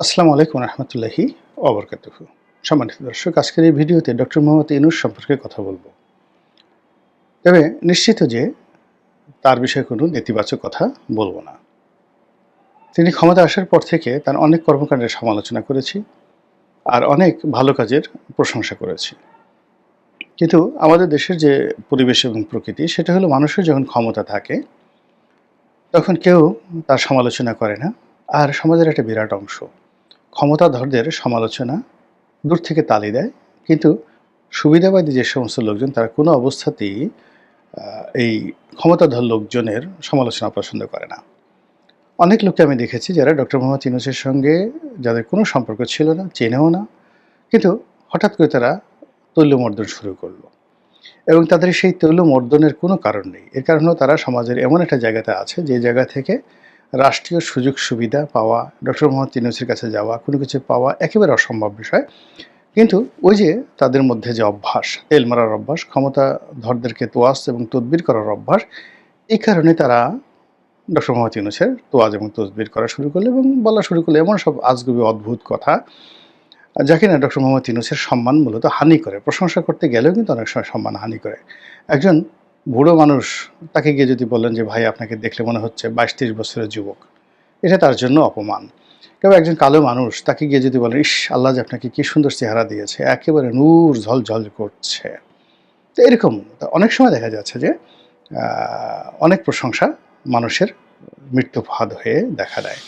আসসালামু আলাইকুম রহমতুল্লাহি অবরকাতুহ সম্মানিত দর্শক, আজকের এই ভিডিওতে ডক্টর মোহাম্মদ ইনুস সম্পর্কে কথা বলব। তবে নিশ্চিত যে তার বিষয়ে কোনো নেতিবাচক কথা বলব না। তিনি ক্ষমতা আসার পর থেকে তার অনেক কর্মকাণ্ডের সমালোচনা করেছি আর অনেক ভালো কাজের প্রশংসা করেছি। কিন্তু আমাদের দেশের যে পরিবেশ এবং প্রকৃতি, সেটা হলো মানুষের যখন ক্ষমতা থাকে, তখন কেউ তার সমালোচনা করে না। আর সমাজের একটা বিরাট অংশ। ক্ষমতাধরদের সমালোচনা দূর থেকে তালি দেয়। কিন্তু সুবিধাবাদী যে সমস্ত লোকজন, তারা কোনো অবস্থাতেই এই ক্ষমতাধর লোকজনের সমালোচনা পছন্দ করে না। অনেক লোককে আমি দেখেছি যারা ডক্টর মোহাম্মদ ইউনুসের সঙ্গে, যাদের কোনো সম্পর্ক ছিল না, চেনেও না, কিন্তু হঠাৎ করে তারা তৈলমর্দন শুরু করল। এবং তাদের সেই তৈলমর্দনের কোনো কারণ নেই। এর কারণ তারা সমাজের এমন একটা জায়গাতে আছে, যে জায়গা থেকে রাষ্ট্রীয় সুযোগ সুবিধা পাওয়া, ডক্টর মোহাম্মদ ইউনুসের কাছে যাওয়া, কোনো কিছু পাওয়া একেবারে অসম্ভব বিষয়। কিন্তু ওই যে তাদের মধ্যে যে অভ্যাস, তেল মারার অভ্যাস, ক্ষমতাধরদেরকে তোয়াজ এবং তদবির করার অভ্যাস, এই কারণে তারা ডক্টর মোহাম্মদ ইউনুসের তোয়াজ এবং তদবির করা শুরু করল এবং বলা শুরু করল এমন সব আজগুবি অদ্ভুত কথা যা কিনা ডক্টর মোহাম্মদ ইউনুসের সম্মান মূলত হানি করে। প্রশংসা করতে গেলেও কিন্তু অনেক সময় সম্মান হানি করে। একজন বুড়ো মানুষ তাকে গিয়ে যদি বলেন যে, ভাই, আপনাকে দেখলে মনে হচ্ছে বাইশ তিরিশ বছরের যুবক। এটা তার জন্য অপমান। কেউ একজন কালো মানুষ তাকে গিয়ে যদি বলেন, ইস, আল্লাহ যে আপনাকে কী সুন্দর চেহারা দিয়েছে, একেবারে নূর ঝল ঝল করছে। তো এরকম অনেক সময় দেখা যাচ্ছে যে অনেক প্রশংসা মানুষের মৃত্যু ফাঁদ হয়ে দেখা দেয়।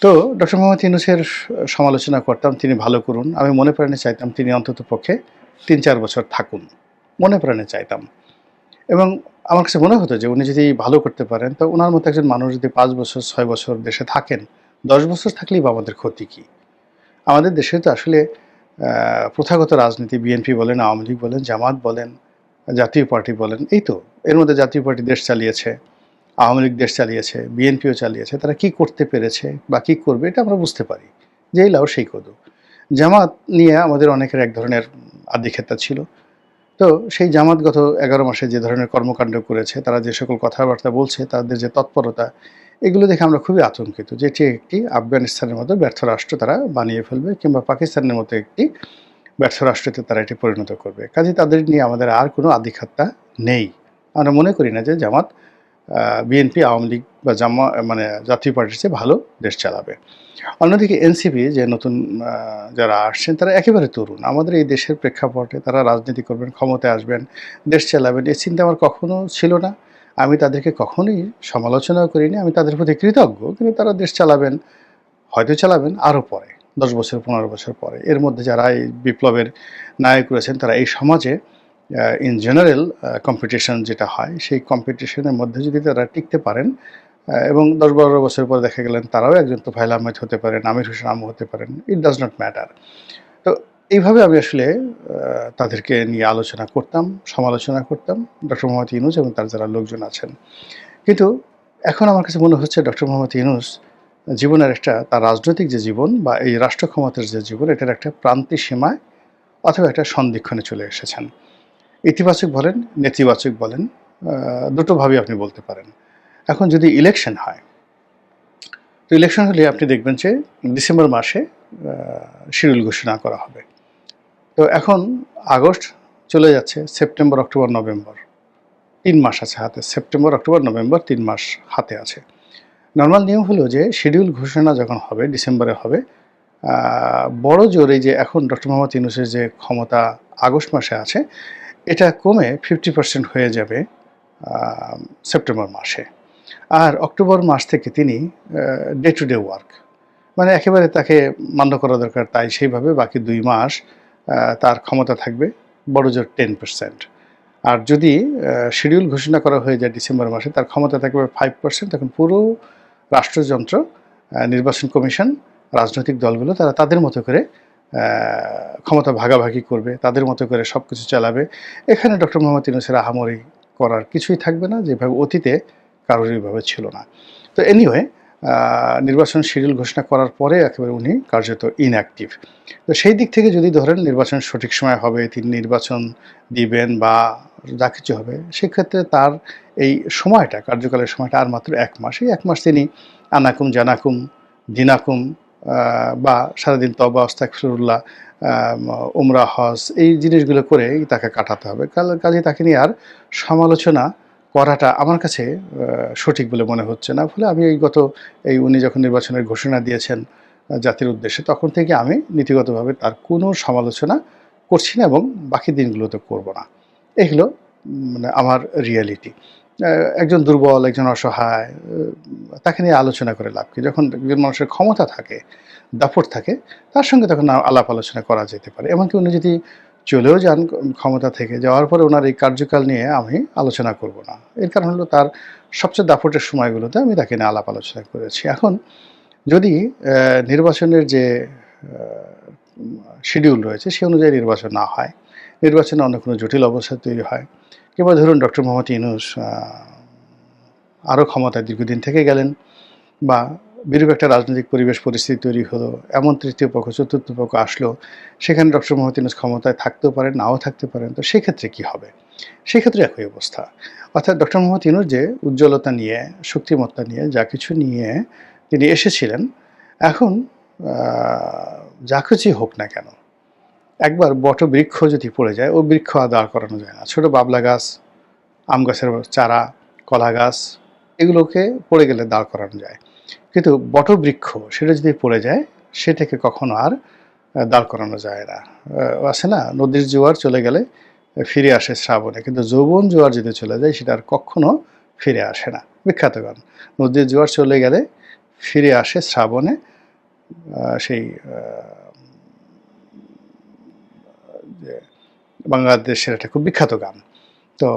তো ডক্টর মোহাম্মদ ইউনুসের সমালোচনা করতাম, তিনি ভালো করুন। আমি মনে প্রাণে চাইতাম তিনি অন্তত পক্ষে তিন চার বছর থাকুন। মনে প্রাণে চাইতাম। এবং আমার কাছে মনে হতো যে উনি যদি ভালো করতে পারেন, তো ওনার মতো একজন মানুষ যদি পাঁচ বছর, ছয় বছর দেশে থাকেন, দশ বছর থাকলেই বা আমাদের ক্ষতি কী? আমাদের দেশে তো আসলে প্রথাগত রাজনীতি, বিএনপি বলেন, আওয়ামী লীগ বলেন, জামাত বলেন, জাতীয় পার্টি বলেন, এই তো, এর মধ্যে জাতীয় পার্টি দেশ চালিয়েছে, আওয়ামী লীগ দেশ চালিয়েছে, বিএনপিও চালিয়েছে, তারা কি করতে পেরেছে বা কী করবে এটা আমরা বুঝতে পারি। যেই লাও সেই কদু। জামাত নিয়ে আমাদের অনেকের এক ধরনের আধিক্ষেতা ছিল। তো সেই জামাত গত এগারো মাসে যে ধরনের কর্মকাণ্ড করেছে, তারা যে সকল কথাবার্তা বলছে, তাদের যে তৎপরতা, এগুলো দেখে আমরা খুবই আতঙ্কিত যে এটি একটি আফগানিস্তানের মতো ব্যর্থ রাষ্ট্র তারা বানিয়ে ফেলবে কিংবা পাকিস্তানের মতো একটি ব্যর্থ রাষ্ট্রতে তারা এটি পরিণত করবে। কাজে তাদের নিয়ে আমাদের আর কোনো আধিখাত্তা নেই। আমরা মনে করি না যে জামাত বিএনপি আওয়ামী লীগ বা জামা মানে জাতীয় পার্টির চেয়ে ভালো দেশ চালাবে। অন্যদিকে এনসিপি যে নতুন যারা আসছেন, তারা একেবারে তরুণ। আমাদের এই দেশের প্রেক্ষাপটে তারা রাজনীতি করবেন, ক্ষমতায় আসবেন, দেশ চালাবেন এই চিন্তা আমার কখনো ছিল না। আমি তাদেরকে কখনোই সমালোচনাও করিনি, আমি তাদের প্রতি কৃতজ্ঞ, কিন্তু তারা দেশ চালাবেন, হয়তো চালাবেন আরও পরে, দশ বছর, পনেরো বছর পরে। এর মধ্যে যারা এই বিপ্লবের নায়ক রয়েছেন, তারা এই সমাজে ইন জেনারেল কম্পিটিশন যেটা হয়, সেই কম্পিটিশনের মধ্যে যদি তারা টিকতে পারেন এবং দশ বারো বছর পরে দেখা গেলেন তারাও একজন তোফাইল আহমেদ হতে পারেন আমির হোসেন আমু হতে পারেন ইট ডাজ নট ম্যাটার তো এইভাবে আমি আসলে তাদেরকে নিয়ে আলোচনা করতাম, সমালোচনা করতাম, ডক্টর মোহাম্মদ ইউনুস এবং তার যারা লোকজন আছেন। কিন্তু এখন আমার কাছে মনে হচ্ছে ডক্টর মোহাম্মদ ইউনুস জীবনের একটা, তার রাজনৈতিক যে জীবন বা এই রাষ্ট্র ক্ষমতার যে জীবন, এটার একটা প্রান্তিক সীমায় অথবা একটা সন্ধিক্ষণে চলে এসেছেন। ইতিবাচক বলেন, নেতিবাচক বলেন দুটোভাবেই আপনি বলতে পারেন। এখন যদি ইলেকশন হয়, তো ইলেকশন হলে আপনি দেখবেন যে ডিসেম্বর মাসে শিডিউল ঘোষণা করা হবে। তো এখন আগস্ট চলে যাচ্ছে, সেপ্টেম্বর, অক্টোবর, নভেম্বর। তিন মাস আছে হাতে, সেপ্টেম্বর, অক্টোবর, নভেম্বর তিন মাস হাতে আছে। নর্মাল নিয়ম হলো যে শিডিউল ঘোষণা যখন হবে, ডিসেম্বরে হবে বড় জোরে যে এখন ডক্টর মোহাম্মদ ইউনুসের যে ক্ষমতা আগস্ট মাসে আছে এটা কমে ফিফটি পার্সেন্ট হয়ে যাবে সেপ্টেম্বর মাসে। আর অক্টোবর মাস থেকে তিনি ডে টু ডে ওয়ার্ক মানে একেবারে তাকে মান্য করা দরকার তাই সেইভাবে বাকি দুই মাস তার ক্ষমতা থাকবে বড় জোর টেন পার্সেন্ট আর যদি শিডিউল ঘোষণা করা হয়ে যায় ডিসেম্বর মাসে, তার ক্ষমতা থাকবে ফাইভ পার্সেন্ট তখন পুরো রাষ্ট্রযন্ত্র নির্বাচন কমিশন, রাজনৈতিক দলগুলো তারা তাদের মতো করে ক্ষমতা ভাগাভাগি করবে, তাদের মতো করে সব কিছু চালাবে। এখানে ডক্টর মোহাম্মদ ইউনুসের আহামরি করার কিছুই থাকবে না যেভাবে অতীতে কারোর এইভাবে ছিল না। তো এনিওয়ে নির্বাচন শিডিউল ঘোষণা করার পরে একেবারে উনি কার্যত ইনঅ্যাক্টিভ তো সেই দিক থেকে যদি ধরেন নির্বাচন সঠিক সময় হবে, তিনি নির্বাচন দিবেন বা যা কিছু হবে, সেক্ষেত্রে তার এই সময়টা, কার্যকালের সময়টা আর মাত্র এক মাস। এই এক মাস তিনি আনাকুম জানাকুম, দিনাকুম বা সারাদিন তবা অস্তাকফিরুল্লাহ উমরা, হজ, এই জিনিসগুলো করে তাকে কাটাতে হবে। কাজে তাকে নিয়ে আর সমালোচনা করাটা আমার কাছে সঠিক বলে মনে হচ্ছে না। ফলে আমি এই গত, এই উনি যখন নির্বাচনের ঘোষণা দিয়েছেন জাতির উদ্দেশ্যে, তখন থেকে আমি নীতিগতভাবে তার কোনো সমালোচনা করছি না এবং বাকি দিনগুলোতে করব না। এগুলো মানে আমার রিয়েলিটি একজন দুর্বল, একজন অসহায় তাকে নিয়ে আলোচনা করে লাভ কি? যখন একজন মানুষের ক্ষমতা থাকে, দাপট থাকে, তার সঙ্গে তখন আলাপ আলোচনা করা যেতে পারে। এমনকি উনি যদি চলেও যান ক্ষমতা থেকে, যাওয়ার পরে ওনার এই কার্যকাল নিয়ে আমি আলোচনা করব না। এর কারণ হলো তার সবচেয়ে দাপটের সময়গুলোতে আমি তাকে নিয়ে আলাপ আলোচনা করেছি। এখন যদি নির্বাচনের যে শিডিউল রয়েছে, সে অনুযায়ী নির্বাচন না হয়, নির্বাচনে অন্য কোনো জটিল অবস্থা তৈরি হয় কিংবা ধরুন ডক্টর মোহাম্মদ ইউনুস আরও ক্ষমতায় দীর্ঘদিন থেকে গেলেন বা বিরূপ একটা রাজনৈতিক পরিবেশ পরিস্থিতি তৈরি হলো, এমন তৃতীয় পক্ষ, চতুর্থ পক্ষ আসলো, সেখানে ডক্টর মোহাম্মদ ইউনুস ক্ষমতায় থাকতেও পারেন, নাও থাকতে পারেন, তো সেক্ষেত্রে কি হবে? সেক্ষেত্রে একই অবস্থা। অর্থাৎ ডক্টর মোহাম্মদ ইউনুস যে উজ্জ্বলতা নিয়ে, শক্তিমত্তা নিয়ে, যা কিছু নিয়ে তিনি এসেছিলেন, এখন যা কিছুই হোক না কেন একবার বট বৃক্ষ যদি পড়ে যায়, ও বৃক্ষ আর দাঁড় করানো যায় না। ছোটো বাবলা গাছ, আম গাছের চারা, কলা গাছ, এগুলোকে পড়ে গেলে দাঁড় করানো যায়। কিন্তু বট বৃক্ষ সেটা যদি পড়ে যায়, সেটাকে কখনো আর দাঁড় করানো যায় না। আছে না? নদীর জোয়ার চলে গেলে ফিরে আসে শ্রাবণে, কিন্তু যৌবন জোয়ার যদি চলে যায়, সেটা আর কখনো ফিরে আসে না। বিখ্যাত গান। নদীর জোয়ার চলে গেলে ফিরে আসে শ্রাবণে সেই আহ, যে বাংলাদেশের একটা খুব বিখ্যাত গান। তো,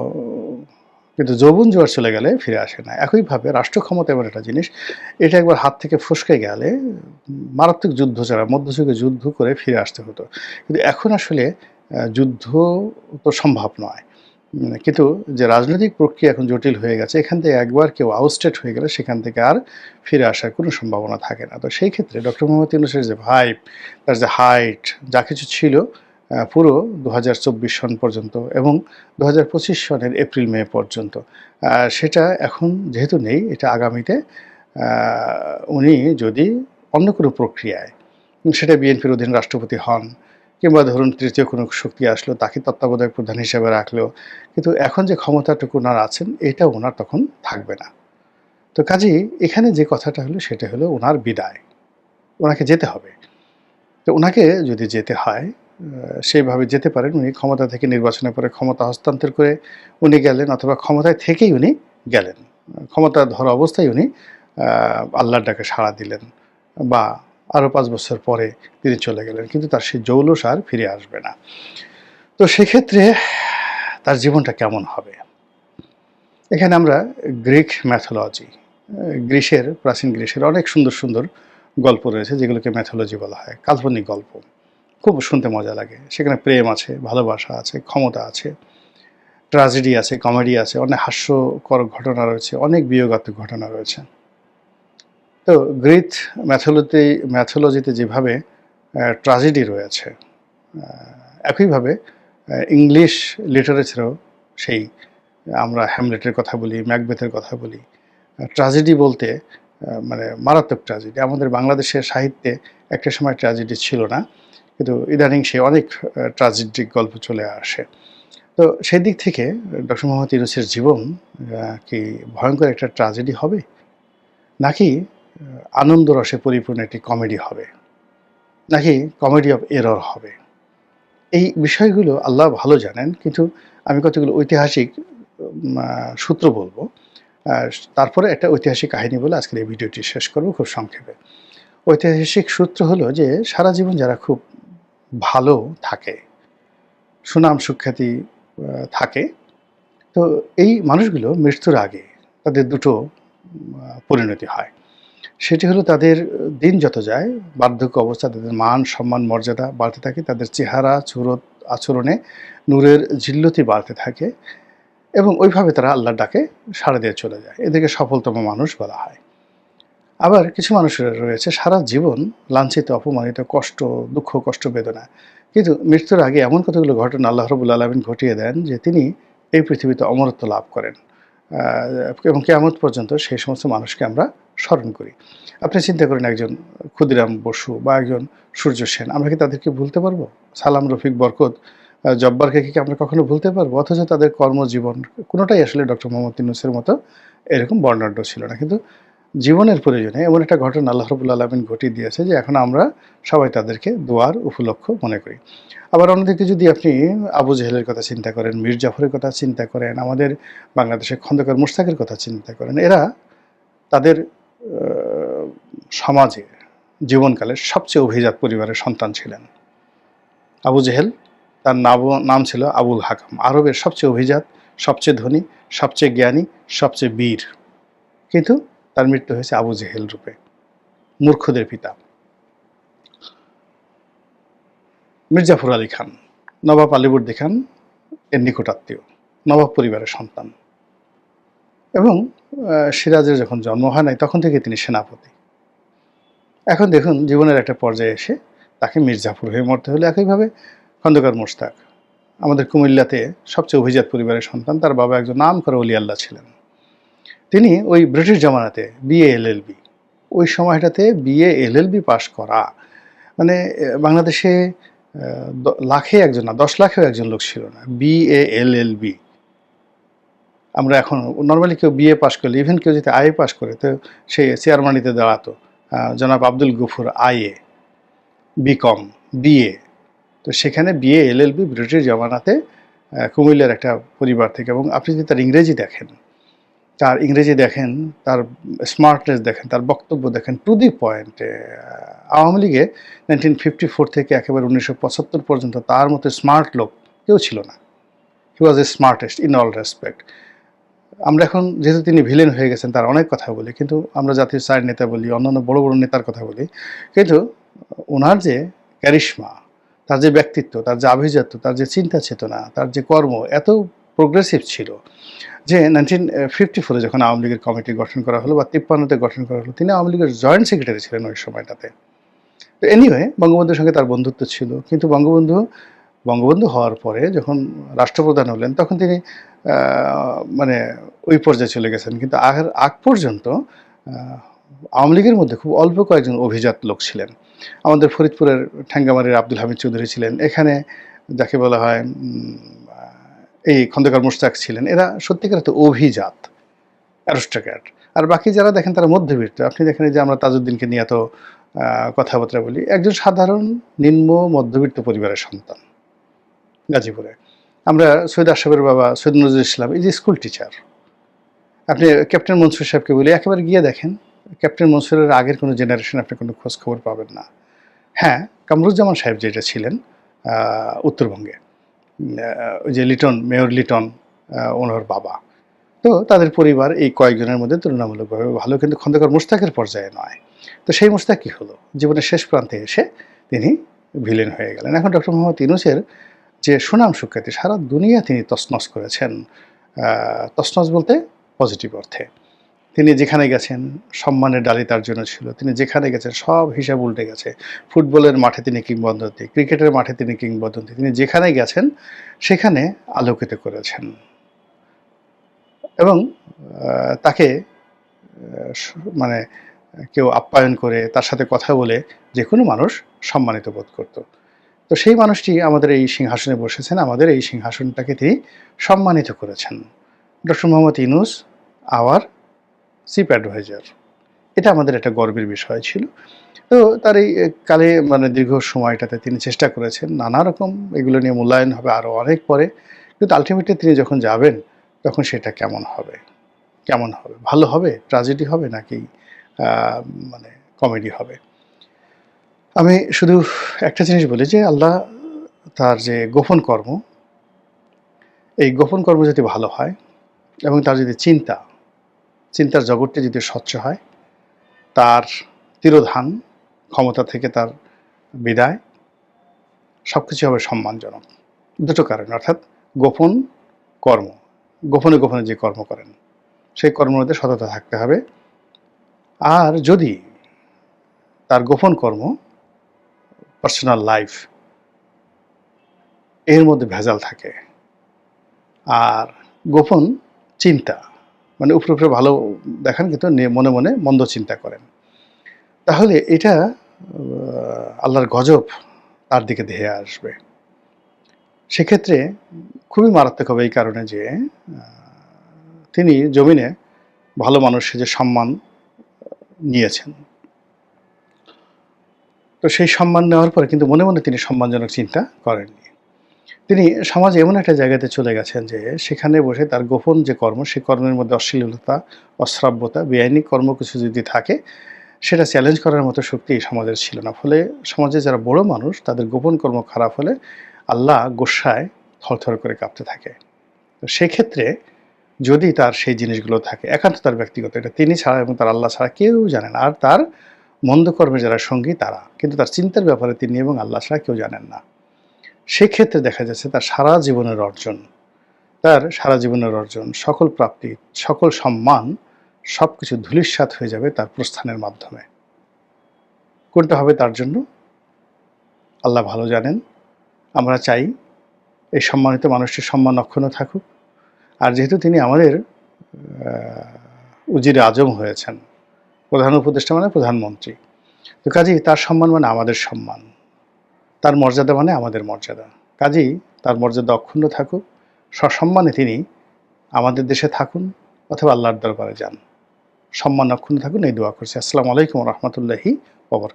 কিন্তু যৌবন জোয়ার চলে গেলে ফিরে আসে না। একইভাবে রাষ্ট্র ক্ষমতা এমন একটা জিনিস, এটা একবার হাত থেকে ফসকে গেলে মারাত্মক যুদ্ধ ছাড়া মধ্যযুগে যুদ্ধ করে ফিরে আসতে হতো। কিন্তু এখন আসলে যুদ্ধ তো সম্ভব নয়। কিন্তু যে রাজনৈতিক প্রক্রিয়া এখন জটিল হয়ে গেছে, এখান থেকে একবার কেউ আউটস্টেট হয়ে গেলে সেখান থেকে আর ফিরে আসার কোনো সম্ভাবনা থাকে না। তো সেই ক্ষেত্রে ডক্টর মোহাম্মদ ইউনুসের যে ভাইব তার যে হাইট যা কিছু ছিল পুরো দু হাজার চব্বিশ সন পর্যন্ত এবং দু হাজার পঁচিশ সনের এপ্রিল, মে পর্যন্ত। সেটা এখন যেহেতু নেই, এটা আগামীতে উনি যদি অন্য কোনো প্রক্রিয়ায়, সেটা বিএনপির অধীন রাষ্ট্রপতি হন, কিংবা ধরুন তৃতীয় কোনো শক্তি আসলো, তাকে তত্ত্বাবধায়ক প্রধান হিসেবে রাখল, কিন্তু এখন যে ক্ষমতাটুকু ওনার আছেন, এটা ওনার তখন থাকবে না। তো কাজেই এখানে যে কথাটা হলো, সেটা হলো ওনার বিদায়। ওনাকে যেতে হবে। তো ওনাকে যদি যেতে হয় সেইভাবে যেতে পারেন। উনি ক্ষমতা থেকে নির্বাচনের পরে ক্ষমতা হস্তান্তর করে উনি গেলেন অথবা ক্ষমতায় থেকেই উনি গেলেন। ক্ষমতা ধরা অবস্থায় উনি আল্লাহর ডাকে সাড়া দিলেন বা আরও পাঁচ বছর পরে তিনি চলে গেলেন। কিন্তু তার সেই জৌলস আর ফিরে আসবে না। তো সেক্ষেত্রে তার জীবনটা কেমন হবে? এখানে আমরা গ্রিক ম্যাথোলজি, গ্রীসের, প্রাচীন গ্রীসের অনেক সুন্দর সুন্দর গল্প রয়েছে যেগুলোকে ম্যাথোলজি বলা হয়, কাল্পনিক গল্প। খুব শুনতে মজা লাগে। সেখানে প্রেম আছে, ভালোবাসা আছে, ক্ষমতা আছে ট্রাজেডি আছে কমেডি আছে, অনেক হাস্যকর ঘটনা রয়েছে, অনেক বিয়োগাত্মক ঘটনা রয়েছে। তো গ্রিক ম্যাথোলজিতে ম্যাথোলজিতে যেভাবে ট্রাজেডি রয়েছে একইভাবে ইংলিশ লিটারেচারেও সেই, আমরা হ্যামলেটের কথা বলি ম্যাকবেথের কথা বলি ট্রাজেডি বলতে মানে মারাত্মক ট্রাজেডি আমাদের বাংলাদেশের সাহিত্যে একটা সময় ট্রাজেডি ছিল না। কিন্তু ইদানিং সে অনেক ট্রাজেডিক গল্প চলে আসে। তো সেই দিক থেকে ডক্টর মোহাম্মদ ইউনুসের জীবন কি ভয়ঙ্কর একটা ট্রাজেডি হবে? নাকি আনন্দ রসে পরিপূর্ণ একটি কমেডি হবে? নাকি কমেডি অফ এরর হবে? এই বিষয়গুলো আল্লাহ ভালো জানেন, কিন্তু আমি কতগুলো ঐতিহাসিক সূত্র বলব। তারপরে একটা ঐতিহাসিক কাহিনী বলে আজকের এই ভিডিওটি শেষ করব খুব সংক্ষেপে। ঐতিহাসিক সূত্র হলো যে, সারা জীবন যারা খুব ভালো থাকে, সুনাম সুখ্যাতি থাকে। তো এই মানুষগুলো মৃত্যুর আগে তাদের দুটো পরিণতি হয়। সেটি হলো তাদের দিন যত যায়, বার্ধক্য অবস্থা, তাদের মান, সম্মান, মর্যাদা বাড়তে থাকে, তাদের চেহারা, চুরত আচরণে নূরের জিল্লতি বাড়তে থাকে এবং ওইভাবে তারা আল্লাহর ডাকে সাড়া দিয়ে চলে যায়। এদেরকে সফলতম মানুষ বলা হয়। আবার কিছু মানুষের রয়েছে, সারা জীবন লাঞ্ছিত, অপমানিত, কষ্ট, দুঃখ, কষ্ট, বেদনা। কিন্তু মৃত্যুর আগে এমন কতগুলো ঘটনা আল্লাহ রবুল আলমিন ঘটিয়ে দেন যে তিনি এই পৃথিবীতে অমরত্ব লাভ করেন। এবং কেয়ামত পর্যন্ত সেই সমস্ত মানুষকে আমরা স্মরণ করি। আপনি চিন্তা করেন একজন ক্ষুদিরাম বসু বা একজন সূর্য সেন, আমরা কি তাদেরকে ভুলতে পারব? সালাম, রফিক, বরকত জব্বারকে কি আমরা কখনো ভুলতে পারব? অথচ তাদের কর্মজীবন কোনোটাই আসলে ডক্টর মোহাম্মদ ইউনুসের মতো এরকম বর্ণাঢ্য ছিল না। কিন্তু জীবনের প্রয়োজনে এমন একটা ঘটনা আল্লাহ রবুল্লা আলমিন ঘটিয়ে দিয়েছে যে এখন আমরা সবাই তাদেরকে দোয়ার উপলক্ষ মনে করি। আবার অন্যদিকে যদি আপনি আবু জেহেলের কথা চিন্তা করেন, মীর জাফরের কথা চিন্তা করেন, আমাদের বাংলাদেশের খন্দকার মুশতাকের কথা চিন্তা করেন, এরা তাদের সমাজে জীবনকালের সবচেয়ে অভিজাত পরিবারের সন্তান ছিলেন। আবু জেহেল, তার নাম ছিল আবুল হাকাম, আরবের সবচেয়ে অভিজাত, সবচেয়ে ধনী, সবচেয়ে জ্ঞানী, সবচেয়ে বীর। কিন্তু তার মৃত্যু হয়েছে আবু জেহেল রূপে, মূর্খদের পিতা। মির্জাফর আলী খান, নবাব আলিবর্দি খান এর নিকটাত্মীয় নবাব পরিবারের সন্তান। এবং সিরাজের যখন জন্ম হয় নাই, তখন থেকে তিনি সেনাপতি। এখন দেখুন জীবনের একটা পর্যায়ে এসে তাকে মির্জাফর হয়ে মরতে হলে। একইভাবে খন্দকার মোশতাক, আমাদের কুমিল্লাতে সবচেয়ে অভিজাত পরিবারের সন্তান, তার বাবা একজন নাম করে অলি আল্লাহ ছিলেন। তিনি ওই ব্রিটিশ জামানাতে বিএ এলএলবি ওই সময়টাতে বিএ এলএলবি পাশ করা। মানে বাংলাদেশে লাখে একজন না, দশ লাখেও একজন লোক ছিল না বিএ এলএলবি আমরা এখন নর্মালি কেউ বিএ পাশ করলে ইভেন কেউ যদি আইএ পাশ করে, তো সে চেয়ারম্যানিতে দাঁড়াতো জনাব Abdul Gafur IA BCom BA তো সেখানে বিএ এলএলবি ব্রিটিশ জামানাতে কুমিল্লার একটা পরিবার থেকে, এবং আপনি যদি তার ইংরেজি দেখেন তার ইংরেজি দেখেন, তার স্মার্টনেস দেখেন, তার বক্তব্য দেখেন টু দি পয়েন্ট আওয়ামী লীগে নাইনটিন ফিফটি ফোর থেকে একেবারে উনিশশো পঁচাত্তর পর্যন্ত তার মতো স্মার্ট লোক কেউ ছিল না। He was a smartest in all respect আমরা এখন যেহেতু তিনি ভিলেন হয়ে গেছেন, তার অনেক কথা বলি, কিন্তু আমরা জাতীয় চার নেতা বলি, অন্যান্য বড় বড় নেতার কথা বলি, কিন্তু ওনার যে ক্যারিশমা তার যে ব্যক্তিত্ব, তার যে আভিজাত্য, তার যে চিন্তা চেতনা তার যে কর্ম, এত প্রোগ্রেসিভ ছিল। যে নাইনটিন ফিফটি ফোরে যখন আওয়ামী লীগের কমিটি গঠন করা হলো বা তিপ্পান্নতে গঠন করা হলো, তিনি আওয়ামী লীগের জয়েন্ট সেক্রেটারি ছিলেন ওই সময়টাতে। তো এনিওয়ে বঙ্গবন্ধুর সঙ্গে তার বন্ধুত্ব ছিল। কিন্তু বঙ্গবন্ধু বঙ্গবন্ধু হওয়ার পরে যখন রাষ্ট্রপ্রধান হলেন, তখন তিনি মানে ওই পর্যায়ে চলে গেছেন। কিন্তু আগের আগ পর্যন্ত আওয়ামী লীগের মধ্যে খুব অল্প কয়েকজন অভিজাত লোক ছিলেন। আমাদের ফরিদপুরের ঠ্যাঙ্গামারির আব্দুল হামিদ চৌধুরী ছিলেন। এখানে যাকে বলা হয় এই খন্দকার মুশতাক ছিলেন, এরা সত্যিকার তো অভিজাত, অ্যারোস্টোক্র্যাট। আর বাকি যারা দেখেন তারা মধ্যবিত্ত। আপনি দেখেন যে আমরা তাজউদ্দিনকে নিয়ে এত কথাবার্তা বলি, একজন সাধারণ, নিম্ন, মধ্যবিত্ত পরিবারের সন্তান গাজীপুরে। আমরা সৈয়দ আশরাফের বাবা সৈয়দ নজরুল ইসলাম, এই যে স্কুল টিচার। আপনি ক্যাপ্টেন মনসুর সাহেবকে বলি, একেবারে গিয়ে দেখেন, ক্যাপ্টেন মনসুরের আগের কোনো জেনারেশন আপনি কোনো খোঁজ খবর পাবেন না। হ্যাঁ কামরুজ্জামান সাহেব যেটা ছিলেন উত্তরবঙ্গে যে লিটন, মেয়র লিটন ওনার বাবা। তো তাদের পরিবার এই কয়েকজনের মধ্যে তুলনামূলকভাবে ভালো, কিন্তু খন্দকার মুস্তাকের পর্যায়ে নয়। তো সেই মুস্তাক কী হলো? জীবনের শেষ প্রান্তে এসে তিনি ভিলেন হয়ে গেলেন। এখন ডক্টর মোহাম্মদ ইনুসের যে সুনাম সুখ্যাতি, সারা দুনিয়া তিনি তছনছ করেছেন তছনছ বলতে পজিটিভ অর্থে। তিনি যেখানে গেছেন, সম্মানের ডালি তার জন্য ছিল। তিনি যেখানে গেছেন, সব হিসাব উল্টে গেছে। ফুটবলের মাঠে তিনি কিংবদন্তি, ক্রিকেটের মাঠে তিনি কিংবদন্তি। তিনি যেখানে গেছেন, সেখানে আলোকিত করেছেন। এবং তাকে মানে কেউ আপ্যায়ন করে, তার সাথে কথা বলে যে কোনো মানুষ সম্মানিত বোধ করত। তো সেই মানুষটি আমাদের এই সিংহাসনে বসেছেন। আমাদের এই সিংহাসনটাকে তিনি সম্মানিত করেছেন। Doctor Mohammad Yunus our chief adviser এটা আমাদের একটা গর্বের বিষয় ছিল। তো তার এই কালে মানে দীর্ঘ সময়টাতে তিনি চেষ্টা করেছেন নানা রকম, এগুলো নিয়ে মূল্যায়ন হবে আরও অনেক পরে। কিন্তু আলটিমেটলি তিনি যখন যাবেন, তখন সেটা কেমন হবে? কেমন হবে? ভালো হবে? ট্রাজেডি হবে? নাকি মানে কমেডি হবে? আমি শুধু একটা জিনিস বলি যে, আল্লাহ তার যে গোপন কর্ম, এই গোপন কর্ম যদি ভালো হয় এবং তার যদি চিন্তা চিন্তার জগৎটি যদি স্বচ্ছ হয়, তার তিরোধান ক্ষমতা থেকে তার বিদায় সব কিছু হবে সম্মানজনক। দুটো কারণ, অর্থাৎ গোপন কর্ম, গোপনে গোপনে যে কর্ম করেন, সেই কর্মের মধ্যে সততা থাকতে হবে। আর যদি তার গোপন কর্ম পার্সোনাল লাইফ এর মধ্যে ভেজাল থাকে, আর গোপন চিন্তা মানে উপরে উপরে ভালো দেখান, কিন্তু মনে মনে মন্দ চিন্তা করেন। তাহলে এটা আল্লাহর গজব তার দিকে ধেয়ে আসবে। সেক্ষেত্রে খুবই মারাত্মক হবে এই কারণে যে তিনি জমিনে ভালো মানুষের যে সম্মান নিয়েছেন। তো সেই সম্মান নেওয়ার পরে কিন্তু মনে মনে তিনি সম্মানজনক চিন্তা করেননি। তিনি সমাজে এমন একটা জায়গাতে চলে গেছেন যে সেখানে বসে তার গোপন যে কর্ম সেই কর্মের মধ্যে অশ্লীলতা, অশ্রাব্যতা, বেআইনি কর্ম কিছু যদি থাকে, সেটা চ্যালেঞ্জ করার মতো শক্তি সমাজের ছিল না। ফলে সমাজে যারা বড় মানুষ, তাদের গোপন কর্ম খারাপ হলে আল্লাহ গোসায় থরথর করে কাঁপতে থাকে। তো সেক্ষেত্রে যদি তার সেই জিনিসগুলো থাকে একান্ত তার ব্যক্তিগত, এটা তিনি ছাড়া এবং তার আল্লাহ ছাড়া কেউ জানেন। আর তার মন্দ কর্মে যারা সঙ্গী, তারা। কিন্তু তার চিন্তার ব্যাপারে তিনি এবং আল্লাহ ছাড়া কেউ জানেন না। সেক্ষেত্রে দেখা যাচ্ছে তার সারা জীবনের অর্জন, তার সারা জীবনের অর্জন, সকল প্রাপ্তি, সকল সম্মান সব কিছু ধূলিসাৎ হয়ে যাবে তার প্রস্থানের মাধ্যমে। কোনটা হবে তার জন্য? আল্লাহ ভালো জানেন। আমরা চাই এই সম্মানিত মানুষটির সম্মান অক্ষুণ্ণ থাকুক। আর যেহেতু তিনি আমাদের উজিরে আজম হয়েছেন, প্রধান উপদেষ্টা মানে প্রধানমন্ত্রী, তো কাজেই তার সম্মান মানে আমাদের সম্মান। তার মর্যাদা মানে আমাদের মর্যাদা। কাজেই তার মর্যাদা অক্ষুণ্ণ থাকুক, সসম্মানে তিনি আমাদের দেশে থাকুন অথবা আল্লাহর দরবারে যান। সম্মান অক্ষুণ্ণ থাকুন, এই দোয়া করছি। আসসালামু আলাইকুম রহমতুল্লাহি ওবর